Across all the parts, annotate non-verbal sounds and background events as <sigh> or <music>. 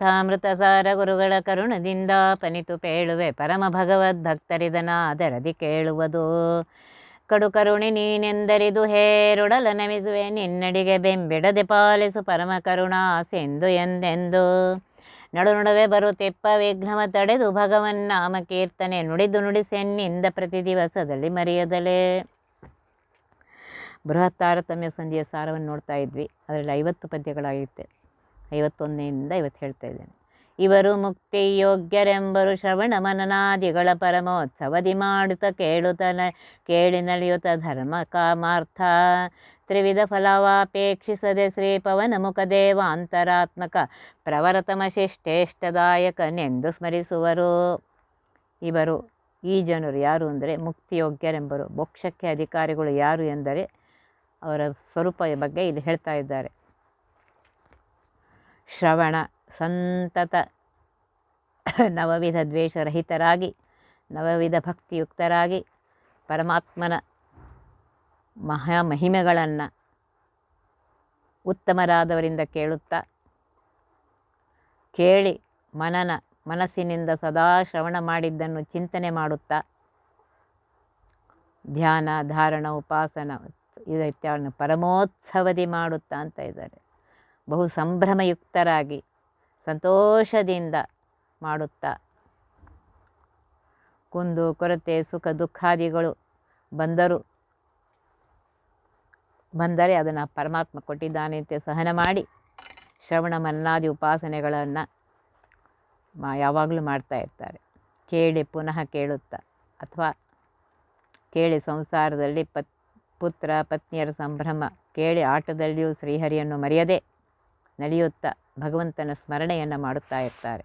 ಕಥಾಮೃತ ಸಾರ ಗುರುಗಳ ಕರುಣದಿಂದ ಪನಿತು ಪೇಳುವೆ ಪರಮ ಭಗವದ್ಭಕ್ತರಿದನಾದರದಿ ಕೇಳುವುದು. ಕಡು ಕರುಣಿ ನೀನೆಂದರಿದು ಹೇರುಡಲ ನಮಿಸುವೆ, ನಿನ್ನಡಿಗೆ ಬೆಂಬಿಡದೆ ಪಾಲಿಸು ಪರಮ ಕರುಣಾಸೆಂದು ಎಂದೆಂದು. ನಡು ನಡುವೆ ಬರುತ್ತಿಪ್ಪ ವಿಘ್ನವ ತಡೆದು ಭಗವನ್ ನಾಮ ಕೀರ್ತನೆ ನುಡಿದು ನುಡಿಸೆನ್ನಿಂದ ಪ್ರತಿ ದಿವಸದಲ್ಲಿ ಮರೆಯದಲೇ. ಬೃಹತ್ ತಾರತಮ್ಯ ಸಂಧಿಯ ಸಾರವನ್ನು ನೋಡ್ತಾ ಇದ್ವಿ. ಅದರಲ್ಲಿ ಐವತ್ತು ಪದ್ಯಗಳಾಗಿತ್ತೆ ಐವತ್ತೊಂದನೆಯಿಂದ ಇವತ್ತು ಹೇಳ್ತಾ ಇದ್ದೇನೆ. ಇವರು ಮುಕ್ತಿ ಯೋಗ್ಯರೆಂಬರು ಶ್ರವಣ ಮನನಾದಿಗಳ ಪರಮೋತ್ಸವದಿ ಮಾಡುತ್ತ ಕೇಳುತ್ತ ಕೇಳಿ ನಲಿಯುತ್ತ ಧರ್ಮ ಕಾಮಾರ್ಥ. ತ್ರಿವಿಧ ಫಲವಾಪೇಕ್ಷಿಸದೆ ಶ್ರೀ ಪವನ ಮುಖ ಪ್ರವರತಮ ಶಿಷ್ಟೇಷ್ಟದಾಯಕನೆಂದು ಸ್ಮರಿಸುವರು. ಇವರು ಈ ಜನರು ಯಾರು ಅಂದರೆ ಮುಕ್ತಿಯೋಗ್ಯರೆಂಬರು. ಮೋಕ್ಷಕ್ಕೆ ಅಧಿಕಾರಿಗಳು ಯಾರು ಎಂದರೆ ಅವರ ಸ್ವರೂಪ ಬಗ್ಗೆ ಇಲ್ಲಿ ಹೇಳ್ತಾ ಇದ್ದಾರೆ. ಶ್ರವಣ ಸಂತತ. ನವವಿಧ ದ್ವೇಷರಹಿತರಾಗಿ, ನವವಿಧ ಭಕ್ತಿಯುಕ್ತರಾಗಿ ಪರಮಾತ್ಮನ ಮಹಾ ಮಹಿಮೆಗಳನ್ನು ಉತ್ತಮರಾದವರಿಂದ ಕೇಳುತ್ತಾ, ಕೇಳಿ ಮನನ ಮನಸ್ಸಿನಿಂದ ಸದಾ ಶ್ರವಣ ಮಾಡಿದ್ದನ್ನು ಚಿಂತನೆ ಮಾಡುತ್ತಾ, ಧ್ಯಾನ, ಧಾರಣ, ಉಪಾಸನ ಇದನ್ನು ಪರಮೋತ್ಸವದಿ ಮಾಡುತ್ತಾ ಅಂತ ಇದ್ದಾರೆ. ಬಹು ಸಂಭ್ರಮಯುಕ್ತರಾಗಿ ಸಂತೋಷದಿಂದ ಮಾಡುತ್ತಾ. ಕುಂದು, ಕೊರತೆ, ಸುಖ, ದುಃಖಾದಿಗಳು ಬಂದರು, ಬಂದರೆ ಅದನ್ನು ಪರಮಾತ್ಮ ಕೊಟ್ಟಿದ್ದಾನೆ ಅಂತ ಸಹನ ಮಾಡಿ ಶ್ರವಣ ಮನ್ನಾದಿ ಉಪಾಸನೆಗಳನ್ನು ಮಾ ಯಾವಾಗಲೂ ಮಾಡ್ತಾ ಇರ್ತಾರೆ. ಕೇಳಿ ಪುನಃ ಕೇಳುತ್ತಾ. ಅಥವಾ ಕೇಳಿ ಸಂಸಾರದಲ್ಲಿ ಪತ್, ಪುತ್ರ, ಪತ್ನಿಯರ ಸಂಭ್ರಮ ಕೇಳಿ ಆಟದಲ್ಲಿಯೂ ಶ್ರೀಹರಿಯನ್ನು ಮರೆಯದೆ ನಡೆಯುತ್ತಾ ಭಗವಂತನ ಸ್ಮರಣೆಯನ್ನು ಮಾಡುತ್ತಾ ಇರ್ತಾರೆ.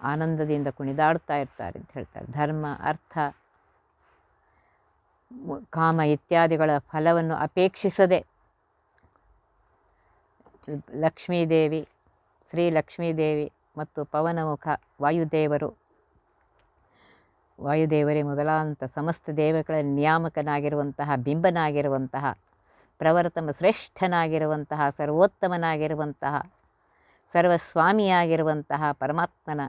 ಆನಂದದಿಂದ ಕುಣಿದಾಡುತ್ತಾ ಇರ್ತಾರೆ ಅಂತ ಹೇಳ್ತಾರೆ. ಧರ್ಮ, ಅರ್ಥ ಕಾಮ ಇತ್ಯಾದಿಗಳ ಫಲವನ್ನು ಅಪೇಕ್ಷಿಸದೆ ಲಕ್ಷ್ಮೀದೇವಿ, ಶ್ರೀ ಲಕ್ಷ್ಮೀದೇವಿ ಮತ್ತು ಪವನಮುಖ ವಾಯುದೇವರು, ವಾಯುದೇವರೇ ಮೊದಲಾದಂಥ ಸಮಸ್ತ ದೇವಗಳ ನಿಯಾಮಕನಾಗಿರುವಂತಹ, ಬಿಂಬನಾಗಿರುವಂತಹ ಪ್ರವರ್ತಮ ಶ್ರೇಷ್ಠನಾಗಿರುವಂತಹ, ಸರ್ವೋತ್ತಮನಾಗಿರುವಂತಹ, ಸರ್ವಸ್ವಾಮಿಯಾಗಿರುವಂತಹ ಪರಮಾತ್ಮನ,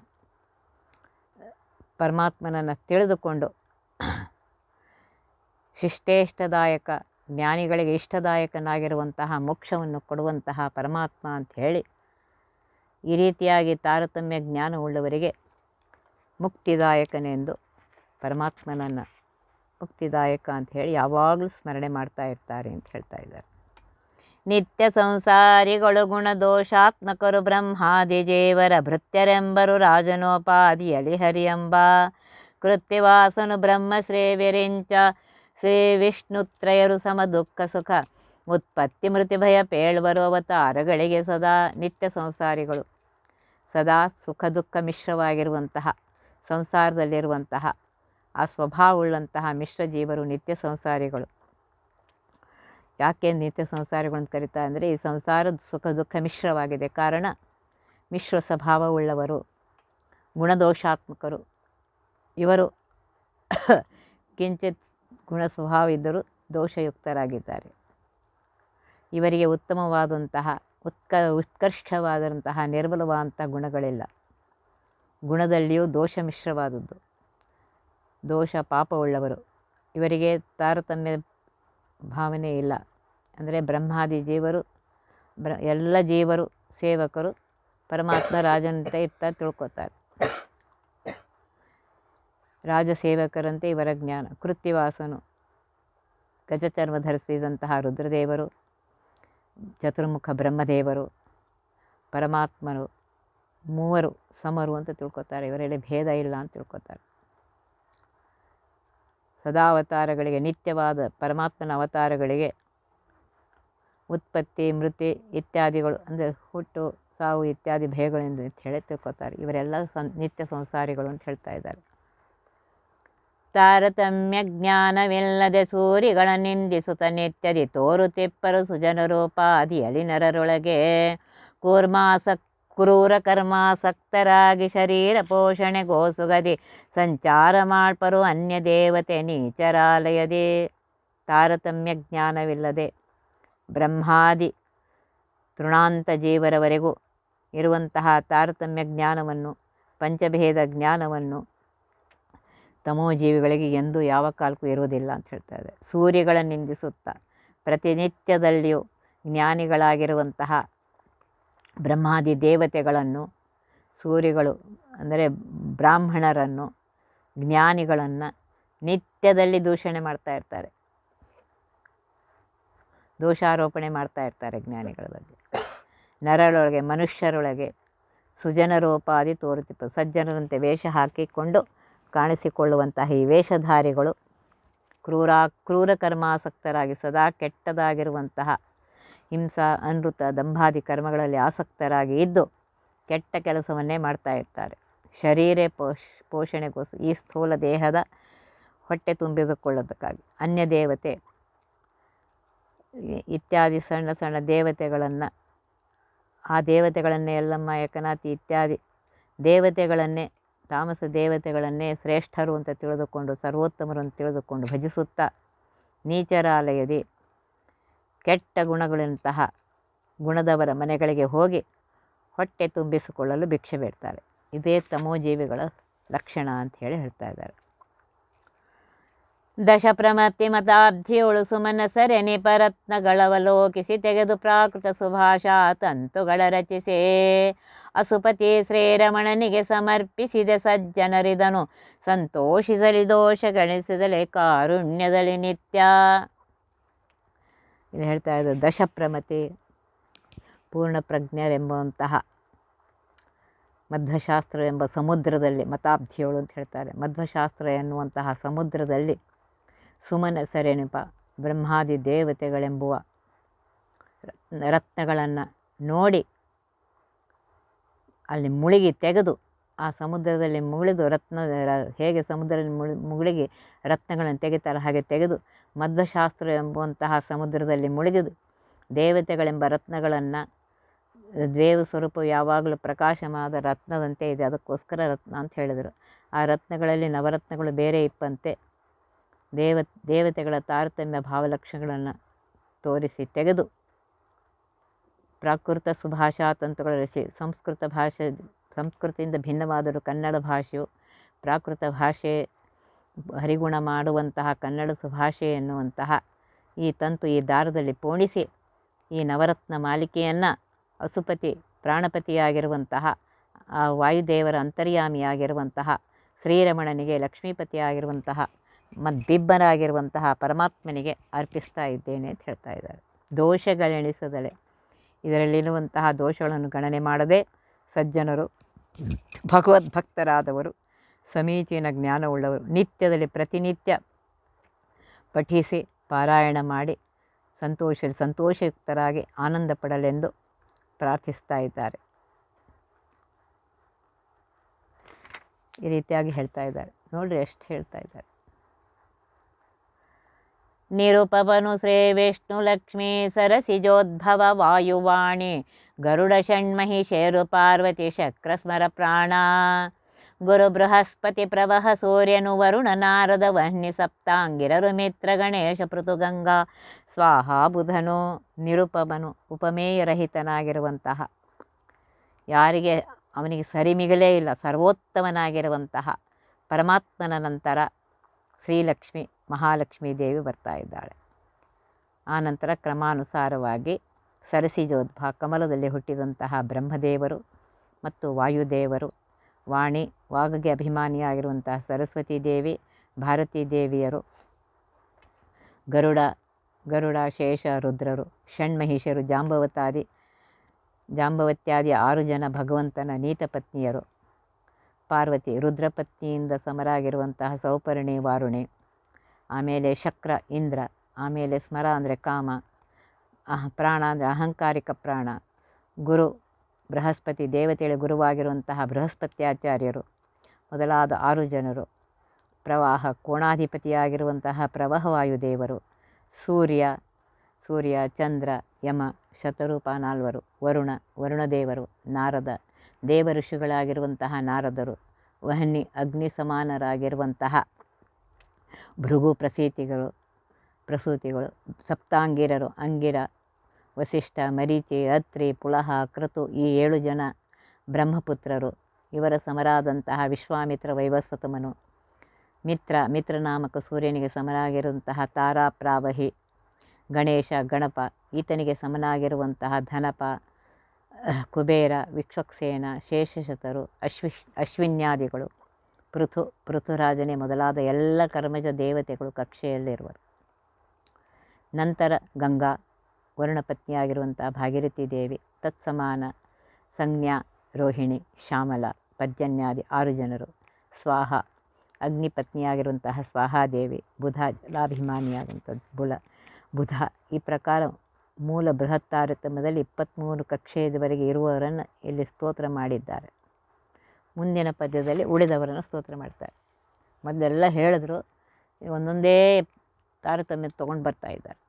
ಪರಮಾತ್ಮನನ್ನು ತಿಳಿದುಕೊಂಡು ಶಿಷ್ಟೇಷ್ಟದಾಯಕ, ಜ್ಞಾನಿಗಳಿಗೆ ಇಷ್ಟದಾಯಕನಾಗಿರುವಂತಹ, ಮೋಕ್ಷವನ್ನು ಕೊಡುವಂತಹ ಪರಮಾತ್ಮ ಅಂತ ಹೇಳಿ ಈ ರೀತಿಯಾಗಿ ತಾರತಮ್ಯ ಜ್ಞಾನವುಳ್ಳವರಿಗೆ ಮುಕ್ತಿದಾಯಕನೆಂದು ಪರಮಾತ್ಮನನ್ನು ಮುಕ್ತಿದಾಯಕ ಅಂತ ಹೇಳಿ ಯಾವಾಗಲೂ ಸ್ಮರಣೆ ಮಾಡ್ತಾ ಇರ್ತಾರೆ ಅಂತ ಹೇಳ್ತಾ ಇದ್ದಾರೆ. ನಿತ್ಯ ಸಂಸಾರಿಗಳು ಗುಣದೋಷಾತ್ಮಕರು ಬ್ರಹ್ಮಾದಿ ಜೇವರ ಭೃತ್ಯರೆಂಬರು ರಾಜನೋಪಾದಿ ಹರಿಯಂಬ ಕೃತ್ಯವಾಸನು ಬ್ರಹ್ಮ ಶ್ರೇವ್ಯರಿಂಚ ಶ್ರೀ ವಿಷ್ಣುತ್ರಯರು ಸಮ ದುಃಖ ಸುಖ ಉತ್ಪತ್ತಿ ಮೃತಿ ಭಯ ಪೇಳ್ವರು ಅವತಾರಗಳಿಗೆ ಸದಾ ನಿತ್ಯ ಸಂಸಾರಿಗಳು ಸದಾ ಸುಖ ದುಃಖ ಮಿಶ್ರವಾಗಿರುವಂತಹ ಸಂಸಾರದಲ್ಲಿರುವಂತಹ ಆ ಸ್ವಭಾವವುಳ್ಳಂತಹ ಮಿಶ್ರ ಜೀವರು ನಿತ್ಯ ಸಂಸಾರಿಗಳು. ಯಾಕೆ ನಿತ್ಯ ಸಂಸಾರಿಗಳು ಅಂತ ಕರಿತಾ ಅಂದರೆ ಈ ಸಂಸಾರದ ಸುಖ ದುಃಖ ಮಿಶ್ರವಾಗಿದೆ. ಕಾರಣ ಮಿಶ್ರ ಸ್ವಭಾವವುಳ್ಳವರು, ಗುಣದೋಷಾತ್ಮಕರು, ಇವರು <coughs> ಕಿಂಚಿತ್ ಗುಣ ಸ್ವಭಾವ ಇದ್ದರೂ ದೋಷಯುಕ್ತರಾಗಿದ್ದಾರೆ. ಇವರಿಗೆ ಉತ್ತಮವಾದಂತಹ, ಉತ್ಕ, ಉತ್ಕರ್ಷವಾದಂತಹ ನಿರ್ಬಲವಾದಂಥ ಗುಣಗಳಿಲ್ಲ. ಗುಣದಲ್ಲಿಯೂ ದೋಷ ಮಿಶ್ರವಾದದ್ದು ದೋಷ, ಪಾಪವುಳ್ಳವರು. ಇವರಿಗೆ ತಾರತಮ್ಯ ಭಾವನೆ ಇಲ್ಲ. ಅಂದರೆ ಬ್ರಹ್ಮಾದಿ ಜೀವರು, ಬ್ರ, ಎಲ್ಲ ಜೀವರು ಸೇವಕರು ಪರಮಾತ್ಮ ರಾಜನಂತೆ ಇರ್ತಾ ತಿಳ್ಕೊತಾರೆ. ರಾಜಸೇವಕರಂತೆ ಇವರ ಜ್ಞಾನ. ಕೃತ್ಯವಾಸನು ಗಜಚರ್ಮ ಧರಿಸಿದಂತಹ ರುದ್ರದೇವರು, ಚತುರ್ಮುಖ ಬ್ರಹ್ಮದೇವರು, ಪರಮಾತ್ಮರು, ಮೂವರು ಸಮರು ಅಂತ ತಿಳ್ಕೊತಾರೆ. ಇವರಲ್ಲಿ ಭೇದ ಇಲ್ಲ ಅಂತ ತಿಳ್ಕೊತಾರೆ. ಸದಾ ಅವತಾರಗಳಿಗೆ ನಿತ್ಯವಾದ ಪರಮಾತ್ಮನ ಅವತಾರಗಳಿಗೆ ಉತ್ಪತ್ತಿ, ಮೃತಿ ಇತ್ಯಾದಿಗಳು, ಅಂದರೆ ಹುಟ್ಟು, ಸಾವು ಇತ್ಯಾದಿ ಭಯಗಳೆಂದು ಅಂತ ಹೇಳಿ ತಿಳ್ಕೊತಾರೆ. ಇವರೆಲ್ಲ ಸಂ, ನಿತ್ಯ ಸಂಸಾರಿಗಳು ಅಂತ ಹೇಳ್ತಾ ಇದ್ದಾರೆ. ತಾರತಮ್ಯ ಜ್ಞಾನವಿಲ್ಲದೆ ಸೂರಿಗಳ ನಿಂದಿಸುತ್ತ ನಿತ್ಯದಿ ತೋರುತಿಪ್ಪರು ಸುಜನರೂಪಾದಿ ನರರೊಳಗೆ ಕೂರ್ಮಾಸಕ್ ಕ್ರೂರ ಕರ್ಮಾಸಕ್ತರಾಗಿ ಶರೀರ ಪೋಷಣೆ ಗೋಸುಗದಿ. ಸಂಚಾರ ಮಾಡ್ಪರು ಅನ್ಯ ದೇವತೆ ನೀಚರಾಲಯದೇ. ತಾರತಮ್ಯ ಜ್ಞಾನವಿಲ್ಲದೆ. ಬ್ರಹ್ಮಾದಿ ತೃಣಾಂತ ಜೀವರವರೆಗೂ ಇರುವಂತಹ ತಾರತಮ್ಯ ಜ್ಞಾನವನ್ನು, ಪಂಚಭೇದ ಜ್ಞಾನವನ್ನು ತಮೋಜೀವಿಗಳಿಗೆ ಎಂದೂ ಯಾವ ಕಾಲಕ್ಕೂ ಇರುವುದಿಲ್ಲ ಅಂತ ಹೇಳ್ತಾ ಇದೆ ಸೂರ್ಯಗಳ ನಿಂದಿಸುತ್ತಾ ಪ್ರತಿನಿತ್ಯದಲ್ಲಿಯೂ ಜ್ಞಾನಿಗಳಾಗಿರುವಂತಹ ಬ್ರಹ್ಮಾದಿ ದೇವತೆಗಳನ್ನು ಸೂರ್ಯಗಳು ಅಂದರೆ ಬ್ರಾಹ್ಮಣರನ್ನು, ಜ್ಞಾನಿಗಳನ್ನು ನಿತ್ಯದಲ್ಲಿ ದೂಷಣೆ ಮಾಡ್ತಾ ಇರ್ತಾರೆ. ದೋಷಾರೋಪಣೆ ಮಾಡ್ತಾ ಇರ್ತಾರೆ ಜ್ಞಾನಿಗಳ ಬಗ್ಗೆ. ನರಳೊಳಗೆ ಮನುಷ್ಯರೊಳಗೆ ಸುಜನರೋಪಾದಿ ತೋರುತ್ತಿಪ್ಪ ಸಜ್ಜನರಂತೆ ವೇಷ ಹಾಕಿಕೊಂಡು ಕಾಣಿಸಿಕೊಳ್ಳುವಂತಹ ಈ ವೇಷಧಾರಿಗಳು ಕ್ರೂರ ಕ್ರೂರ ಕರ್ಮಾಸಕ್ತರಾಗಿ ಸದಾ ಕೆಟ್ಟದಾಗಿರುವಂತಹ ಹಿಂಸಾ, ಅನೃತ, ದಂಭಾದಿ ಕರ್ಮಗಳಲ್ಲಿ ಆಸಕ್ತರಾಗಿ ಇದ್ದು ಕೆಟ್ಟ ಕೆಲಸವನ್ನೇ ಮಾಡ್ತಾ ಇರ್ತಾರೆ. ಶರೀರ ಪೋಷ್, ಪೋಷಣೆಗೋಸ್ಕರ ಈ ಸ್ಥೂಲ ದೇಹದ ಹೊಟ್ಟೆ ತುಂಬಿಸಿಕೊಳ್ಳೋದಕ್ಕಾಗಿ ಅನ್ಯ ದೇವತೆ ಇತ್ಯಾದಿ ಸಣ್ಣ ಸಣ್ಣ ದೇವತೆಗಳನ್ನು, ಆ ದೇವತೆಗಳನ್ನೇ ಎಲ್ಲಮ್ಮ ಏಕನಾಥಿ ಇತ್ಯಾದಿ ದೇವತೆಗಳನ್ನೇ, ತಾಮಸ ದೇವತೆಗಳನ್ನೇ ಶ್ರೇಷ್ಠರು ಅಂತ ತಿಳಿದುಕೊಂಡು, ಸರ್ವೋತ್ತಮರು ಅಂತ ತಿಳಿದುಕೊಂಡು ಭಜಿಸುತ್ತಾ ನೀಚರಾಲಯದಿ ಕೆಟ್ಟ ಗುಣಗಳಂತಹ ಗುಣದವರ ಮನೆಗಳಿಗೆ ಹೋಗಿ ಹೊಟ್ಟೆ ತುಂಬಿಸಿಕೊಳ್ಳಲು ಭಿಕ್ಷೆ ಬೇಡ್ತಾರೆ. ಇದೇ ತಮೋಜೀವಿಗಳ ಲಕ್ಷಣ ಅಂತ ಹೇಳಿ ಹೇಳ್ತಾ ಇದ್ದಾರೆ. ದಶ ಪ್ರಮತಿ ಮತಾಬ್ಧಿಯೊಳು ಸುಮನಸರೆ ನಿಪರತ್ನಗಳವಲೋಕಿಸಿ ತೆಗೆದು ಪ್ರಾಕೃತ ಸುಭಾಷಾ ತಂತುಗಳ ರಚಿಸೇ. ಅಸುಪತಿ ಶ್ರೀರಮಣನಿಗೆ ಸಮರ್ಪಿಸಿದ ಸಜ್ಜನರಿದನು. ಸಂತೋಷಿಸಲಿ ದೋಷ ಗಣಿಸಿದಲೆ ಕಾರುಣ್ಯದಲ್ಲಿ ನಿತ್ಯ. ಇಲ್ಲಿ ಹೇಳ್ತಾ ಇದ್ದಾರೆ? ದಶಪ್ರಮತಿ ಪೂರ್ಣ ಪ್ರಜ್ಞರೆಂಬಂತಹ ಮಧ್ವಶಾಸ್ತ್ರ ಎಂಬ ಸಮುದ್ರದಲ್ಲಿ ಮತಾಬ್ಧಿಯೋಳು ಅಂತ ಹೇಳ್ತಾರೆ. ಮಧ್ವಶಾಸ್ತ್ರ ಎನ್ನುವಂತಹ ಸಮುದ್ರದಲ್ಲಿ ಸುಮನ ಸೆರೆನಿಪ ಬ್ರಹ್ಮಾದಿ ದೇವತೆಗಳೆಂಬುವ ರತ್ನಗಳನ್ನು ನೋಡಿ ಅಲ್ಲಿ ಮುಳುಗಿ ತೆಗೆದು ಆ ಸಮುದ್ರದಲ್ಲಿ ಮುಳಿದು ರತ್ನ, ಹೇಗೆ ಸಮುದ್ರದಲ್ಲಿ ಮುಳು ಮುಳುಗಿ ರತ್ನಗಳನ್ನು ತೆಗಿತಾರೆ ಹಾಗೆ ತೆಗೆದು ಮಧ್ವಶಾಸ್ತ್ರ ಎಂಬುವಂತಹ ಸಮುದ್ರದಲ್ಲಿ ಮುಳುಗಿದು ದೇವತೆಗಳೆಂಬ ರತ್ನಗಳನ್ನು ದೇವ ಸ್ವರೂಪ ಯಾವಾಗಲೂ ಪ್ರಕಾಶಮಾದ ರತ್ನದಂತೆ ಇದೆ. ಅದಕ್ಕೋಸ್ಕರ ರತ್ನ ಅಂತ ಹೇಳಿದರು. ಆ ರತ್ನಗಳಲ್ಲಿ ನವರತ್ನಗಳು ಬೇರೆ ಇಪ್ಪಂತೆ. ದೇವ, ದೇವತೆಗಳ ತಾರತಮ್ಯ ಭಾವಲಕ್ಷಣಗಳನ್ನು ತೋರಿಸಿ ತೆಗೆದು ಪ್ರಾಕೃತ ಸುಭಾಷಾ ತಂತುಗಳ ರಸಿ ಸಂಸ್ಕೃತ ಭಾಷೆ, ಸಂಸ್ಕೃತಿಯಿಂದ ಭಿನ್ನವಾದರೂ ಕನ್ನಡ ಭಾಷೆಯು ಪ್ರಾಕೃತ ಭಾಷೆ ಹರಿಗುಣ ಮಾಡುವಂತಹ ಕನ್ನಡ ಸುಭಾಷೆ ಎನ್ನುವಂತಹ ಈ ತಂತು ಈ ದಾರದಲ್ಲಿ ಪೋಣಿಸಿ ಈ ನವರತ್ನ ಮಾಲಿಕೆಯನ್ನು ಅಸುಪತಿ ಪ್ರಾಣಪತಿಯಾಗಿರುವಂತಹ, ಆ ವಾಯುದೇವರ ಅಂತರ್ಯಾಮಿಯಾಗಿರುವಂತಹ, ಶ್ರೀರಮಣನಿಗೆ ಲಕ್ಷ್ಮೀಪತಿಯಾಗಿರುವಂತಹ, ಮದ್ಬಿಬ್ಬರಾಗಿರುವಂತಹ ಪರಮಾತ್ಮನಿಗೆ ಅರ್ಪಿಸ್ತಾ ಇದ್ದೇನೆ ಅಂತ ಹೇಳ್ತಾ ಇದ್ದಾರೆ. ದೋಷಗಳೆಣಿಸದಲೆ ಇದರಲ್ಲಿರುವಂತಹ ದೋಷಗಳನ್ನು ಗಣನೆ ಮಾಡದೆ ಸಜ್ಜನರು ಭಗವದ್ಭಕ್ತರಾದವರು ಸಮೀಚೀನ ಜ್ಞಾನವುಳ್ಳವರು. ನಿತ್ಯದಲ್ಲಿ ಪ್ರತಿನಿತ್ಯ ಪಠಿಸಿ, ಪಾರಾಯಣ ಮಾಡಿ, ಸಂತೋಷ, ಸಂತೋಷಯುಕ್ತರಾಗಿ ಆನಂದ ಪಡಲೆಂದು ಪ್ರಾರ್ಥಿಸ್ತಾ ಇದ್ದಾರೆ. ಈ ರೀತಿಯಾಗಿ ಹೇಳ್ತಾ ಇದ್ದಾರೆ. ನೋಡ್ರಿ ಎಷ್ಟು ಹೇಳ್ತಾ ಇದ್ದಾರೆ. ನಿರುಪವನು ಶ್ರೀ ವಿಷ್ಣು ಲಕ್ಷ್ಮೀ ಸರಸಿಜೋದ್ಭವ ವಾಯುವಾಣಿ ಗರುಡ ಷಣ್ಮಹಿ ಶೇರು ಪಾರ್ವತಿ ಶಕ್ರಸ್ಮರ ಪ್ರಾಣ ಗುರು ಬೃಹಸ್ಪತಿ ಪ್ರವಹ ಸೂರ್ಯನು ವರುಣ ನಾರದ ವಹ್ನಿ ಸಪ್ತಾಂಗಿರರು ಮಿತ್ರ ಗಣೇಶ ಪೃಥುಗಂಗಾ ಸ್ವಾಹ ಬುಧನು ನಿರುಪಮನು ಉಪಮೇಯರಹಿತನಾಗಿರುವಂತಹ ಯಾರಿಗೆ ಅವನಿಗೆ ಸರಿಮಿಗಲೇ ಇಲ್ಲ, ಸರ್ವೋತ್ತಮನಾಗಿರುವಂತಹ ಪರಮಾತ್ಮನ ನಂತರ ಶ್ರೀಲಕ್ಷ್ಮಿ, ಮಹಾಲಕ್ಷ್ಮೀ ದೇವಿ ಬರ್ತಾ ಇದ್ದಾಳೆ. ಆ ನಂತರ ಕ್ರಮಾನುಸಾರವಾಗಿ ಸರಸಿಜೋದ್ಭ ಕಮಲದಲ್ಲಿ ಹುಟ್ಟಿದಂತಹ ಬ್ರಹ್ಮದೇವರು ಮತ್ತು ವಾಯುದೇವರು ವಾಣಿ, ವಾಗಗೆ ಅಭಿಮಾನಿಯಾಗಿರುವಂತಹ ಸರಸ್ವತಿ ದೇವಿ, ಭಾರತೀ ದೇವಿಯರು, ಗರುಡ ಗರುಡ, ಶೇಷ, ರುದ್ರರು ಷಣ್ಮಹಿಷರು ಜಾಂಬವತಾದಿ ಜಾಂಬವತ್ಯಾದಿ ಆರು ಜನ ಭಗವಂತನ ನೀತ ಪತ್ನಿಯರು, ಪಾರ್ವತಿ, ರುದ್ರಪತ್ನಿಯಿಂದ ಸಮರಾಗಿರುವಂತಹ ಸೌಪರ್ಣಿ, ವಾರುಣಿ, ಆಮೇಲೆ ಶಕ್ರ, ಇಂದ್ರ, ಆಮೇಲೆ ಸ್ಮರ ಅಂದರೆ ಕಾಮ, ಅಹ, ಪ್ರಾಣ ಅಂದರೆ ಅಹಂಕಾರಿಕ ಪ್ರಾಣ, ಗುರು ಬೃಹಸ್ಪತಿ ದೇವತೆಗಳ ಗುರುವಾಗಿರುವಂತಹ ಬೃಹಸ್ಪತ್ಯಾಚಾರ್ಯರು, ಮೊದಲಾದ ಆರು ಜನರು, ಪ್ರವಾಹ ಕೋಣಾಧಿಪತಿಯಾಗಿರುವಂತಹ ಪ್ರವಾಹವಾಯುದೇವರು, ಸೂರ್ಯ ಸೂರ್ಯ, ಚಂದ್ರ, ಯಮ, ಶತರೂಪ ನಾಲ್ವರು, ವರುಣ, ವರುಣದೇವರು, ನಾರದ ದೇವ ಋಷಿಗಳಾಗಿರುವಂತಹ ನಾರದರು, ವಹ್ನಿ ಅಗ್ನಿ ಸಮಾನರಾಗಿರುವಂತಹ ಭೃಗು ಪ್ರಸೀತಿಗಳು, ಪ್ರಸೂತಿಗಳು, ಸಪ್ತಾಂಗಿರರು, ಅಂಗಿರ ವಸಿಷ್ಠ ಮರೀಚಿ, ಅತ್ರಿ, ಪುಳಹ, ಕೃತು ಈ ಏಳು ಜನ ಬ್ರಹ್ಮಪುತ್ರರು. ಇವರ ಸಮರಾದಂತಹ ವಿಶ್ವಾಮಿತ್ರ ವೈವಸ್ವತಮನು. ಮಿತ್ರ, ಮಿತ್ರನಾಮಕ ಸೂರ್ಯನಿಗೆ ಸಮನಾಗಿರುವಂತಹ ತಾರಾಪ್ರಾವಹಿ ಗಣೇಶ, ಗಣಪ, ಈತನಿಗೆ ಸಮನಾಗಿರುವಂತಹ ಧನಪ, ಕುಬೇರ, ವಿಕ್ಷಕ್ಸೇನ, ಶೇಷಶತರು ಅಶ್ವಿಶ್ ಅಶ್ವಿನ್ಯಾದಿಗಳು, ಪೃಥು, ಪೃಥುರಾಜನೇ ಮೊದಲಾದ ಎಲ್ಲ ಕರ್ಮಜ ದೇವತೆಗಳು ಕಕ್ಷೆಯಲ್ಲಿರುವರು. ನಂತರ ಗಂಗಾ ವರುಣಪತ್ನಿಯಾಗಿರುವಂಥ ಭಾಗೀರಥಿ ದೇವಿ, ತತ್ಸಮಾನ, ಸಂಜ್ಞಾ, ರೋಹಿಣಿ, ಶ್ಯಾಮಲ ಪರ್ಜನ್ಯಾದಿ ಆರು ಜನರು. ಸ್ವಾಹ ಅಗ್ನಿಪತ್ನಿಯಾಗಿರುವಂತಹ ಸ್ವಾಹಾದೇವಿ ಬುಧ ಜಲಾಭಿಮಾನಿಯಾದಂಥದ್ದು ಬುಲ, ಬುಧ. ಈ ಪ್ರಕಾರ ಮೂಲ ಬೃಹತ್ ತಾರತಮ್ಯದಲ್ಲಿ ಇಪ್ಪತ್ತ್ಮೂರು ಕಕ್ಷೆಯವರೆಗೆ ಇರುವವರನ್ನು ಇಲ್ಲಿ ಸ್ತೋತ್ರ ಮಾಡಿದ್ದಾರೆ. ಮುಂದಿನ ಪದ್ಯದಲ್ಲಿ ಉಳಿದವರನ್ನು ಸ್ತೋತ್ರ ಮಾಡ್ತಾರೆ. ಮೊದಲೆಲ್ಲ ಹೇಳಿದ್ರು, ಒಂದೊಂದೇ ತಾರತಮ್ಯ ತೊಗೊಂಡು ಬರ್ತಾ ಇದ್ದಾರೆ.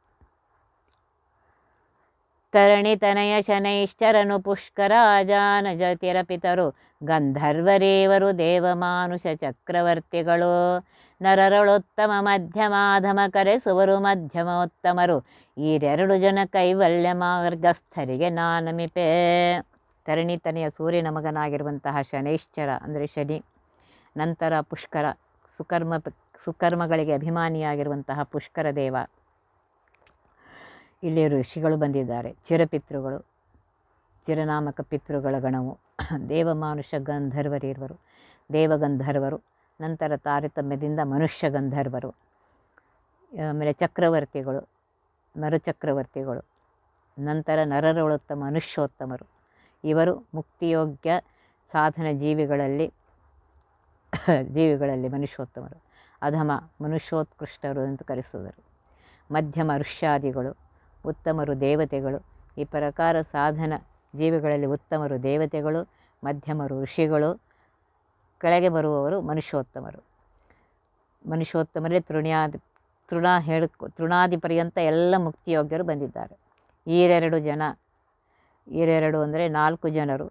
ತರಣಿತನಯ ಶನೈಶ್ಚರನು ಪುಷ್ಕರ ಅಜಾನಜತಿರಪಿತರು ಗಂಧರ್ವರೇವರು ದೇವಮಾನುಷ ಚಕ್ರವರ್ತಿಗಳು. ನರರಳೋತ್ತಮ ಮಧ್ಯಮಾಧಮ ಕರೆಸುವರು ಮಧ್ಯಮೋತ್ತಮರು. ಈರೆರಡು ಜನ ಕೈವಲ್ಯ ಮಾರ್ಗಸ್ಥರಿಗೆ ನಾನಮಿಪೆ. ತರಣಿತನೆಯ ಸೂರ್ಯನ ಮಗನಾಗಿರುವಂತಹ ಶನೈಶ್ಚರ ಅಂದರೆ ಶನಿ. ನಂತರ ಪುಷ್ಕರ ಸುಕರ್ಮ, ಸುಕರ್ಮಗಳಿಗೆ ಅಭಿಮಾನಿಯಾಗಿರುವಂತಹ ಪುಷ್ಕರ ದೇವ ಇಲ್ಲಿ ಋಷಿಗಳು ಬಂದಿದ್ದಾರೆ. ಚಿರಪಿತೃಗಳು, ಚಿರನಾಮಕ ಪಿತೃಗಳ ಗಣವು. <coughs> ದೇವಮಾನುಷ ಗಂಧರ್ವರಿರುವರು. ದೇವಗಂಧರ್ವರು ನಂತರ ತಾರತಮ್ಯದಿಂದ ಮನುಷ್ಯ ಗಂಧರ್ವರು. ಆಮೇಲೆ ಚಕ್ರವರ್ತಿಗಳು ನರಚಕ್ರವರ್ತಿಗಳು ನಂತರ ನರರೊಳುತ್ತ ಮನುಷ್ಯೋತ್ತಮರು. ಇವರು ಮುಕ್ತಿಯೋಗ್ಯ ಸಾಧನ ಜೀವಿಗಳಲ್ಲಿ <coughs> ಜೀವಿಗಳಲ್ಲಿ ಮನುಷ್ಯೋತ್ತಮರು. ಅಧಮ ಮನುಷ್ಯೋತ್ಕೃಷ್ಟರು ಎಂದು ಕರೆಸುವರು. ಮಧ್ಯಮ ಋಷ್ಯಾದಿಗಳು ಉತ್ತಮರು ದೇವತೆಗಳು. ಈ ಪ್ರಕಾರ ಸಾಧನ ಜೀವಿಗಳಲ್ಲಿ ಉತ್ತಮರು ದೇವತೆಗಳು, ಮಧ್ಯಮರು ಋಷಿಗಳು, ಕೆಳಗೆ ಬರುವವರು ಮನುಷ್ಯೋತ್ತಮರು. ಮನುಷ್ಯೋತ್ತಮರೇ ತೃಣ್ಯಾದಿ ತೃಣ ಹೇಳ ತೃಣಾದಿ ಪರ್ಯಂತ ಎಲ್ಲ ಮುಕ್ತಿಯೋಗ್ಯರು ಬಂದಿದ್ದಾರೆ. ಈರೆರಡು ಜನ, ಈರೆರಡು ಅಂದರೆ ನಾಲ್ಕು ಜನರು.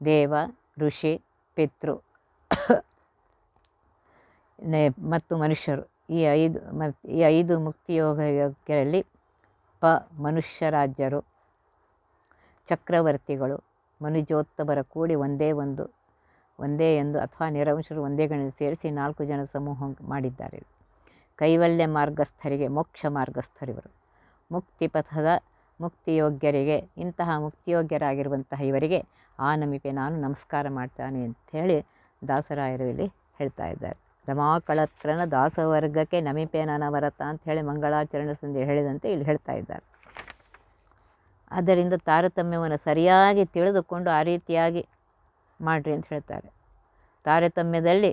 ದೇವ, ಋಷಿ, ಪಿತೃ ಮತ್ತು ಮನುಷ್ಯರು. ಈ ಐದು ಮತ್ತು ಈ ಐದು ಮುಕ್ತಿಯೋಗ ಯೋಗ್ಯರಲ್ಲಿ ಪ ಮನುಷ್ಯರಾಜ್ಯರು, ಚಕ್ರವರ್ತಿಗಳು ಮನುಜೋತ್ತಮರ ಕೂಡಿ ಒಂದೇ ಒಂದು, ಒಂದೇ ಎಂದು ಅಥವಾ ನಿರವಂಶರು ಒಂದೇ ಗಣ ಸೇರಿಸಿ ನಾಲ್ಕು ಜನ ಸಮೂಹ ಮಾಡಿದ್ದಾರೆ. ಕೈವಲ್ಯ ಮಾರ್ಗಸ್ಥರಿಗೆ ಮೋಕ್ಷ ಮಾರ್ಗಸ್ಥರಿವರು. ಮುಕ್ತಿ ಪಥದ ಮುಕ್ತಿಯೋಗ್ಯರಿಗೆ, ಇಂತಹ ಮುಕ್ತಿಯೋಗ್ಯರಾಗಿರುವಂತಹ ಇವರಿಗೆ ಆ ನಮಿಪೆ ನಾನು ನಮಸ್ಕಾರ ಮಾಡ್ತಾನೆ ಹೇಳಿ ದಾಸರಾಯರು ಇಲ್ಲಿ ಹೇಳ್ತಾ ಇದ್ದಾರೆ. ರಮಾಕಳತ್ರನ ದಾಸವರ್ಗಕ್ಕೆ ನಮಿಪೆ ನನವರತ ಅಂಥೇಳಿ ಮಂಗಳಾಚರಣೆ ಸಂಧಿ ಹೇಳಿದಂತೆ ಇಲ್ಲಿ ಹೇಳ್ತಾ ಇದ್ದಾರೆ. ಆದ್ದರಿಂದ ತಾರತಮ್ಯವನ್ನು ಸರಿಯಾಗಿ ತಿಳಿದುಕೊಂಡು ಆ ರೀತಿಯಾಗಿ ಮಾಡಿರಿ ಅಂತ ಹೇಳ್ತಾರೆ. ತಾರತಮ್ಯದಲ್ಲಿ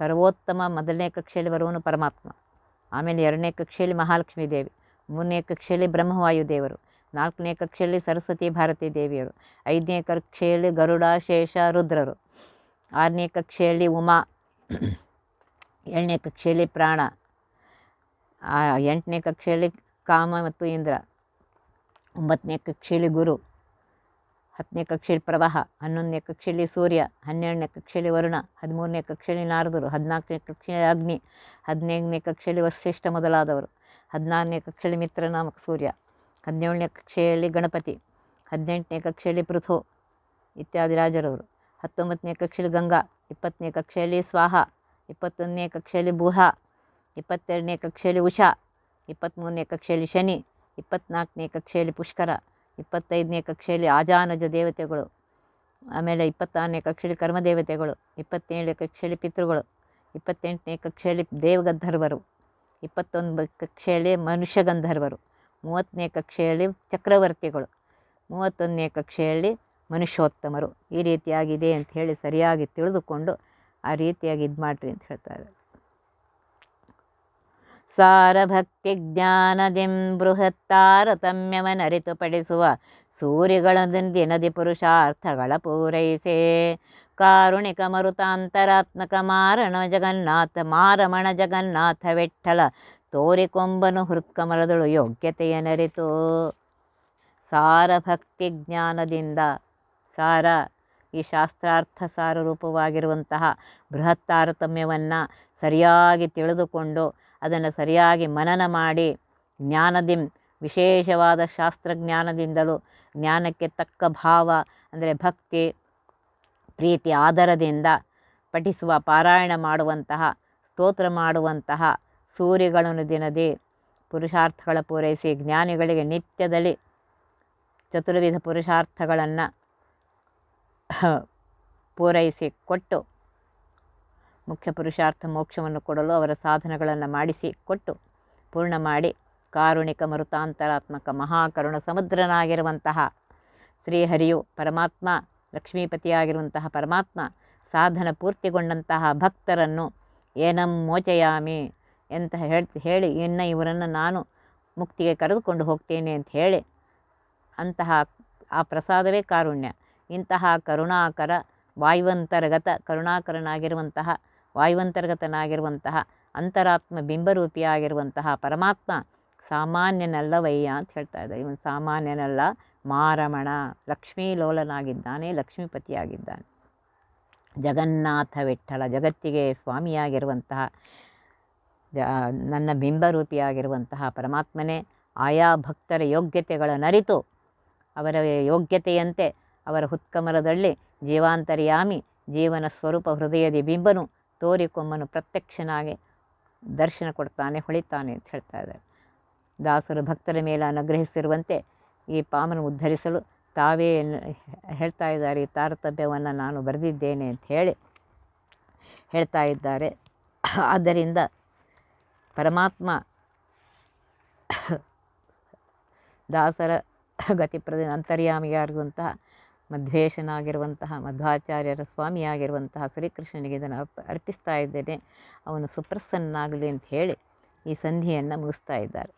ಸರ್ವೋತ್ತಮ ಮೊದಲನೇ ಕಕ್ಷೆಯಲ್ಲಿ ಬರುವನು ಪರಮಾತ್ಮ, ಆಮೇಲೆ ಎರಡನೇ ಕಕ್ಷೆಯಲ್ಲಿ ಮಹಾಲಕ್ಷ್ಮೀ ದೇವಿ, ಮೂರನೇ ಕಕ್ಷೆಯಲ್ಲಿ ಬ್ರಹ್ಮವಾಯು ದೇವರು, ನಾಲ್ಕನೇ ಕಕ್ಷೆಯಲ್ಲಿ ಸರಸ್ವತಿ ಭಾರತೀ ದೇವಿಯರು, ಐದನೇ ಕಕ್ಷೆಯಲ್ಲಿ ಗರುಡ ಶೇಷ ರುದ್ರರು, ಆರನೇ ಕಕ್ಷೆಯಲ್ಲಿ ಉಮಾ ಏಳನೇ ಕಕ್ಷೆಯಲ್ಲಿ ಪ್ರಾಣ ಎಂಟನೇ ಕಕ್ಷೆಯಲ್ಲಿ ಕಾಮ ಮತ್ತು ಇಂದ್ರ, ಒಂಬತ್ತನೇ ಕಕ್ಷೆಯಲ್ಲಿ ಗುರು, ಹತ್ತನೇ ಕಕ್ಷೆಯಲ್ಲಿ ಪ್ರವಾಹ, ಹನ್ನೊಂದನೇ ಕಕ್ಷೆಯಲ್ಲಿ ಸೂರ್ಯ, ಹನ್ನೆರಡನೇ ಕಕ್ಷೆಯಲ್ಲಿ ವರುಣ, ಹದಿಮೂರನೇ ಕಕ್ಷೆಯಲ್ಲಿ ನಾರದರು, ಹದಿನಾಲ್ಕನೇ ಕಕ್ಷೆಯಲ್ಲಿ ಅಗ್ನಿ, ಹದಿನೈದನೇ ಕಕ್ಷೆಯಲ್ಲಿ ವಸಿಷ್ಠ ಮೊದಲಾದವರು, ಹದಿನಾರನೇ ಕಕ್ಷೆಯಲ್ಲಿ ಮಿತ್ರನಾಮಕ ಸೂರ್ಯ, ಹದಿನೇಳನೇ ಕಕ್ಷೆಯಲ್ಲಿ ಗಣಪತಿ, ಹದಿನೆಂಟನೇ ಕಕ್ಷೆಯಲ್ಲಿ ಪೃಥು ಇತ್ಯಾದಿ ರಾಜರವರು, ಹತ್ತೊಂಬತ್ತನೇ ಕಕ್ಷೆಯಲ್ಲಿ ಗಂಗಾ, ಇಪ್ಪತ್ತನೇ ಕಕ್ಷೆಯಲ್ಲಿ ಸ್ವಾಹ ಇಪ್ಪತ್ತೊಂದನೇ ಕಕ್ಷೆಯಲ್ಲಿ ಬುಹ, ಇಪ್ಪತ್ತೆರಡನೇ ಕಕ್ಷೆಯಲ್ಲಿ ಉಷಾ ಇಪ್ಪತ್ತ್ಮೂರನೇ ಕಕ್ಷೆಯಲ್ಲಿ ಶನಿ ಇಪ್ಪತ್ತ್ನಾಲ್ಕನೇ ಕಕ್ಷೆಯಲ್ಲಿ ಪುಷ್ಕರ, ಇಪ್ಪತ್ತೈದನೇ ಕಕ್ಷೆಯಲ್ಲಿ ಆಜಾನಜ ದೇವತೆಗಳು, ಆಮೇಲೆ ಇಪ್ಪತ್ತಾರನೇ ಕಕ್ಷೆಯಲ್ಲಿ ಕರ್ಮದೇವತೆಗಳು, ಇಪ್ಪತ್ತೇಳನೇ ಕಕ್ಷೆಯಲ್ಲಿ ಪಿತೃಗಳು, ಇಪ್ಪತ್ತೆಂಟನೇ ಕಕ್ಷೆಯಲ್ಲಿ ದೇವಗಂಧರ್ವರು ಇಪ್ಪತ್ತೊಂದು ಕಕ್ಷೆಯಲ್ಲಿ ಮನುಷ್ಯ ಗಂಧರ್ವರು ಮೂವತ್ತನೇ ಕಕ್ಷೆಯಲ್ಲಿ ಚಕ್ರವರ್ತಿಗಳು, ಮೂವತ್ತೊಂದನೇ ಕಕ್ಷೆಯಲ್ಲಿ ಮನುಷ್ಯೋತ್ತಮರು. ಈ ರೀತಿಯಾಗಿದೆ ಅಂತ ಹೇಳಿ ಸರಿಯಾಗಿ ತಿಳಿದುಕೊಂಡು ಆ ರೀತಿಯಾಗಿ ಇದು ಮಾಡಿರಿ ಅಂತ ಹೇಳ್ತಾರೆ ಸಾರಭಕ್ತಿ ಜ್ಞಾನದಿಂ ಬೃಹತ್ ತಾರತಮ್ಯವನ್ನರಿತು ಪಡಿಸುವ ದಿನದಿ ಪುರುಷಾರ್ಥಗಳ ಪೂರೈಸೆ. ಕಾರುಣಿಕ ಮರುತಾಂತರಾತ್ಮಕ ಮಾರಣ ಜಗನ್ನಾಥ, ಮಾರಮಣ ಜಗನ್ನಾಥ ವಿಠಲ ತೋರಿಕೊಂಬನು ಹೃತ್ಕಮಲದಳು ಯೋಗ್ಯತೆಯನರಿತು ಸಾರಭಕ್ತಿ ಜ್ಞಾನದಿಂದ ಸಾರ ಈ ಶಾಸ್ತ್ರಾರ್ಥ ಸಾರ ರೂಪವಾಗಿರುವಂತಹ ಬೃಹತ್ ತಾರತಮ್ಯವನ್ನು ಸರಿಯಾಗಿ ತಿಳಿದುಕೊಂಡು ಅದನ್ನು ಸರಿಯಾಗಿ ಮನನ ಮಾಡಿ ಜ್ಞಾನದಿಂ, ವಿಶೇಷವಾದ ಶಾಸ್ತ್ರಜ್ಞಾನದಿಂದಲೂ ಜ್ಞಾನಕ್ಕೆ ತಕ್ಕ ಭಾವ, ಅಂದರೆ ಭಕ್ತಿ, ಪ್ರೀತಿ, ಆದರದಿಂದ ಪಠಿಸುವ, ಪಾರಾಯಣ ಮಾಡುವಂತಹ, ಸ್ತೋತ್ರ ಮಾಡುವಂತಹ ಸೂರ್ಯಗಳನ್ನು ದಿನದಿ ಪುರುಷಾರ್ಥಗಳ ಪೂರೈಸಿ ಜ್ಞಾನಿಗಳಿಗೆ ನಿತ್ಯದಲ್ಲಿ ಚತುರ್ವಿಧ ಪುರುಷಾರ್ಥಗಳನ್ನು ಪೂರೈಸಿ ಕೊಟ್ಟು ಮುಖ್ಯ ಪುರುಷಾರ್ಥ ಮೋಕ್ಷವನ್ನು ಕೊಡಲು ಅವರ ಸಾಧನಗಳನ್ನು ಮಾಡಿಸಿ ಕೊಟ್ಟು ಪೂರ್ಣ ಮಾಡಿ ಕಾರುಣಿಕ ಮರುತಾಂತರಾತ್ಮಕ ಮಹಾಕರುಣ ಸಮುದ್ರನಾಗಿರುವಂತಹ ಶ್ರೀಹರಿಯು ಪರಮಾತ್ಮ, ಲಕ್ಷ್ಮೀಪತಿಯಾಗಿರುವಂತಹ ಪರಮಾತ್ಮ, ಸಾಧನ ಪೂರ್ತಿಗೊಂಡಂತಹ ಭಕ್ತರನ್ನು ಏನಂ ಮೋಚಯಾಮಿ ಅಂತ ಹೇಳ್ತಿ, ಹೇಳಿ, ಇನ್ನು ಇವರನ್ನು ನಾನು ಮುಕ್ತಿಗೆ ಕರೆದುಕೊಂಡು ಹೋಗ್ತೇನೆ ಅಂತ ಹೇಳಿ ಅಂತಹ ಆ ಪ್ರಸಾದವೇ ಕಾರುಣ್ಯ. ಇಂತಹ ಕರುಣಾಕರ ವಾಯುವಂತರ್ಗತ ಕರುಣಾಕರನಾಗಿರುವಂತಹ, ವಾಯುವಂತರ್ಗತನಾಗಿರುವಂತಹ, ಅಂತರಾತ್ಮ ಬಿಂಬರೂಪಿಯಾಗಿರುವಂತಹ ಪರಮಾತ್ಮ ಸಾಮಾನ್ಯನಲ್ಲವಯ್ಯ ಅಂತ ಹೇಳ್ತಾ ಇದ್ದಾರೆ. ಇವನು ಸಾಮಾನ್ಯನಲ್ಲ, ಮಾರಮಣ ಲಕ್ಷ್ಮೀ ಲೋಲನಾಗಿದ್ದಾನೆ ಲಕ್ಷ್ಮೀಪತಿಯಾಗಿದ್ದಾನೆ. ಜಗನ್ನಾಥ ವಿಠಲ ಜಗತ್ತಿಗೆ ಸ್ವಾಮಿಯಾಗಿರುವಂತಹ, ಜ, ನನ್ನ ಬಿಂಬರೂಪಿಯಾಗಿರುವಂತಹ ಪರಮಾತ್ಮನೇ ಆಯಾ ಭಕ್ತರ ಯೋಗ್ಯತೆಗಳನ್ನರಿತು ಅವರ ಯೋಗ್ಯತೆಯಂತೆ ಅವರ ಹುತ್ಕಮರದಲ್ಲಿ ಜೀವಾಂತರ್ಯಾಮಿ ಜೀವನ ಸ್ವರೂಪ ಹೃದಯದಿ ಬಿಂಬನು ತೋರಿಕೊಮ್ಮನು ಪ್ರತ್ಯಕ್ಷನಾಗಿ ದರ್ಶನ ಕೊಡ್ತಾನೆ, ಹೊಳಿತಾನೆ ಅಂತ ಹೇಳ್ತಾ ಇದ್ದಾರೆ. ದಾಸರು ಭಕ್ತರ ಮೇಲೆ ಅನುಗ್ರಹಿಸಿರುವಂತೆ ಈ ಪಾಮನ ಉದ್ಧರಿಸಲು ತಾವೇ ಹೇಳ್ತಾ ಇದ್ದಾರೆ, ಈ ತಾರತಮ್ಯವನ್ನು ನಾನು ಬರೆದಿದ್ದೇನೆ ಅಂತ ಹೇಳಿ ಹೇಳ್ತಾ ಇದ್ದಾರೆ. ಆದ್ದರಿಂದ ಪರಮಾತ್ಮ ದಾಸರ ಗತಿಪ್ರದ ಅಂತರ್ಯಾಮಿಯಾಗಿರುವಂತಹ ಮಧ್ವೇಶನಾಗಿರುವಂತಹ ಮಧ್ವಾಚಾರ್ಯರ ಸ್ವಾಮಿಯಾಗಿರುವಂತಹ ಶ್ರೀಕೃಷ್ಣನಿಗೆ ಇದನ್ನು ಅರ್ಪ ಅರ್ಪಿಸ್ತಾ ಇದ್ದೇನೆ. ಅವನು ಸುಪ್ರಸನ್ನಾಗಲಿ ಅಂತ ಹೇಳಿ ಈ ಸಂಧಿಯನ್ನು ಮುಗಿಸ್ತಾ ಇದ್ದಾರೆ.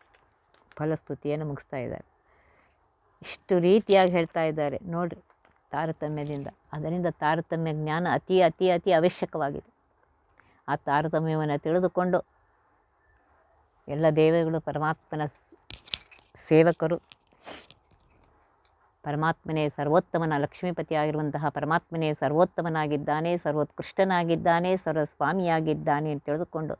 ಫಲಸ್ತುತಿಯನ್ನು ಮುಗಿಸ್ತಾ ಇದ್ದಾರೆ. ಇಷ್ಟು ರೀತಿಯಾಗಿ ಹೇಳ್ತಾ ಇದ್ದಾರೆ. ನೋಡಿರಿ ತಾರತಮ್ಯದಿಂದ. ಅದರಿಂದ ತಾರತಮ್ಯ ಜ್ಞಾನ ಅತಿ ಅತಿ ಅತಿ ಅವಶ್ಯಕವಾಗಿದೆ. ಆ ತಾರತಮ್ಯವನ್ನು ತಿಳಿದುಕೊಂಡು ಎಲ್ಲ ದೇವಗಳು ಪರಮಾತ್ಮನ ಸೇವಕರು ಪರಮಾತ್ಮನೇ ಸರ್ವೋತ್ತಮನ, ಲಕ್ಷ್ಮೀಪತಿ ಆಗಿರುವಂತಹ ಪರಮಾತ್ಮನೇ ಸರ್ವೋತ್ತಮನಾಗಿದ್ದಾನೆ, ಸರ್ವೋತ್ಕೃಷ್ಟನಾಗಿದ್ದಾನೆ, ಸರ್ವಸ್ವಾಮಿಯಾಗಿದ್ದಾನೆ ಅಂತ ತಿಳಿದುಕೊಂಡು,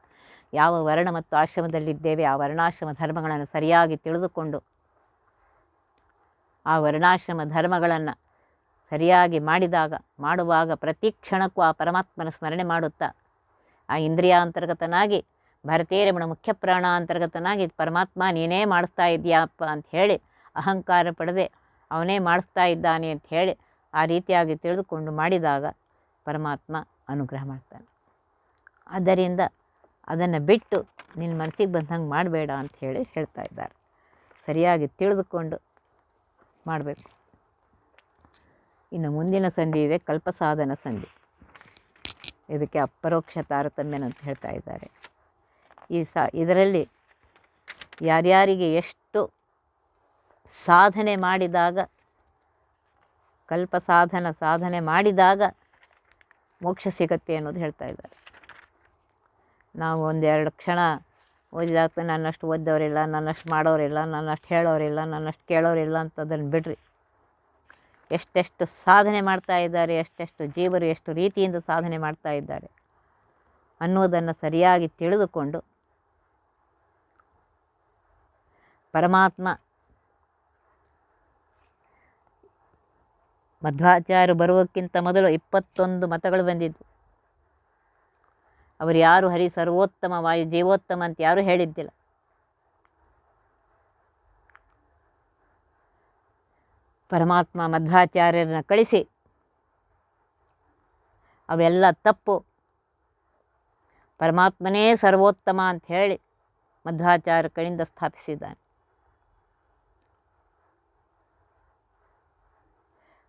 ಯಾವ ವರ್ಣ ಮತ್ತು ಆಶ್ರಮದಲ್ಲಿದ್ದೇವೆ, ಆ ವರ್ಣಾಶ್ರಮ ಧರ್ಮಗಳನ್ನು ಸರಿಯಾಗಿ ತಿಳಿದುಕೊಂಡು, ಆ ವರ್ಣಾಶ್ರಮ ಧರ್ಮಗಳನ್ನು ಸರಿಯಾಗಿ ಮಾಡಿದಾಗ, ಮಾಡುವಾಗ ಪ್ರತಿ ಕ್ಷಣಕ್ಕೂ ಆ ಪರಮಾತ್ಮನ ಸ್ಮರಣೆ ಮಾಡುತ್ತಾ, ಆ ಇಂದ್ರಿಯಾಂತರ್ಗತನಾಗಿ ಭರತೇರಮಣ ಮುಖ್ಯ ಪ್ರಾಣ ಅಂತರ್ಗತನಾಗಿ ಪರಮಾತ್ಮ ನೀನೇ ಮಾಡಿಸ್ತಾ ಇದೆಯಪ್ಪ ಅಂತ ಹೇಳಿ ಅಹಂಕಾರ ಪಡೆದೆ. ಅವನೇ ಮಾಡಿಸ್ತಾ ಇದ್ದಾನೆ ಅಂತ ಹೇಳಿ ಆ ರೀತಿಯಾಗಿ ತಿಳಿದುಕೊಂಡು ಮಾಡಿದಾಗ ಪರಮಾತ್ಮ ಅನುಗ್ರಹ ಮಾಡ್ತಾನೆ. ಆದ್ದರಿಂದ ಅದನ್ನು ಬಿಟ್ಟು ನಿನ್ನ ಮನಸ್ಸಿಗೆ ಬಂದಂಗೆ ಮಾಡಬೇಡ ಅಂತ ಹೇಳಿ ಹೇಳ್ತಾ ಇದ್ದಾರೆ. ಸರಿಯಾಗಿ ತಿಳಿದುಕೊಂಡು ಮಾಡಬೇಕು. ಇನ್ನು ಮುಂದಿನ ಸಂಧಿ ಇದೆ, ಕಲ್ಪಸಾಧನ ಸಂಧಿ. ಇದಕ್ಕೆ ಅಪರೋಕ್ಷ ತಾರತಮ್ಯನಂತ ಹೇಳ್ತಾ ಇದ್ದಾರೆ. ಈ ಸಾ ಇದರಲ್ಲಿ ಯಾರ್ಯಾರಿಗೆ ಎಷ್ಟು ಸಾಧನೆ ಮಾಡಿದಾಗ ಕಲ್ಪ ಸಾಧನ ಸಾಧನೆ ಮಾಡಿದಾಗ ಮೋಕ್ಷ ಸಿಗತ್ತೆ ಅನ್ನೋದು ಹೇಳ್ತಾ ಇದ್ದಾರೆ. ನಾವು ಒಂದೆರಡು ಕ್ಷಣ ಓದಿದಾಗ ನನ್ನಷ್ಟು ಓದ್ದವರಿಲ್ಲ ನನ್ನಷ್ಟು ಮಾಡೋರಿಲ್ಲ, ನನ್ನಷ್ಟು ಹೇಳೋರಿಲ್ಲ, ನನ್ನಷ್ಟು ಕೇಳೋರಿಲ್ಲ ಅಂತ ಅದನ್ನು ಬಿಡ್ರಿ. ಎಷ್ಟೆಷ್ಟು ಸಾಧನೆ ಮಾಡ್ತಾ ಇದ್ದಾರೆ, ಎಷ್ಟೆಷ್ಟು ಜೀವರು ಎಷ್ಟು ರೀತಿಯಿಂದ ಸಾಧನೆ ಮಾಡ್ತಾ ಇದ್ದಾರೆ ಅನ್ನೋದನ್ನು ಸರಿಯಾಗಿ ತಿಳಿದುಕೊಂಡು ಪರಮಾತ್ಮ ಮಧ್ವಾಚಾರ್ಯರು ಬರುವಕ್ಕಿಂತ ಮೊದಲು ಇಪ್ಪತ್ತೊಂದು ಮತಗಳು ಬಂದಿದ್ವು. ಅವರು ಯಾರು ಹರಿ ಸರ್ವೋತ್ತಮ ವಾಯು ಜೀವೋತ್ತಮ ಅಂತ ಯಾರೂ ಹೇಳಿದ್ದಿಲ್ಲ. ಪರಮಾತ್ಮ ಮಧ್ವಾಚಾರ್ಯರನ್ನ ಕಳಿಸಿ. ಅವೆಲ್ಲ ತಪ್ಪು. ಪರಮಾತ್ಮನೇ ಸರ್ವೋತ್ತಮ ಅಂತ ಹೇಳಿ ಮಧ್ವಾಚಾರ್ಯ ಕಡೆಯಿಂದ ಸ್ಥಾಪಿಸಿದ್ದಾನೆ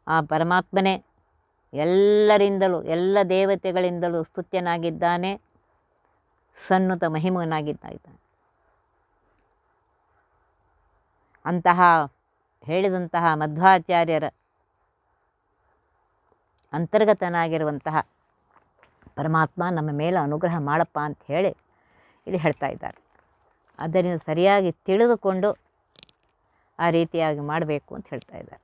ಆ ಪರಮಾತ್ಮನೇ ಎಲ್ಲರಿಂದಲೂ, ಎಲ್ಲ ದೇವತೆಗಳಿಂದಲೂ ಸ್ತುತ್ಯನಾಗಿದ್ದಾನೆ, ಸನ್ನುತ ಮಹಿಮನಾಗಿದ್ದಾನೆ ಅಂತಹ ಹೇಳಿದಂತಹ ಮಧ್ವಾಚಾರ್ಯರ ಅಂತರ್ಗತನಾಗಿರುವಂತಹ ಪರಮಾತ್ಮ ನಮ್ಮ ಮೇಲೆ ಅನುಗ್ರಹ ಮಾಡಪ್ಪ ಅಂತ ಹೇಳಿ ಇಲ್ಲಿ ಹೇಳ್ತಾ ಇದ್ದಾರೆ. ಅದರಿಂದ ಸರಿಯಾಗಿ ತಿಳಿದುಕೊಂಡು ಆ ರೀತಿಯಾಗಿ ಮಾಡಬೇಕು ಅಂತ ಹೇಳ್ತಾ ಇದ್ದಾರೆ.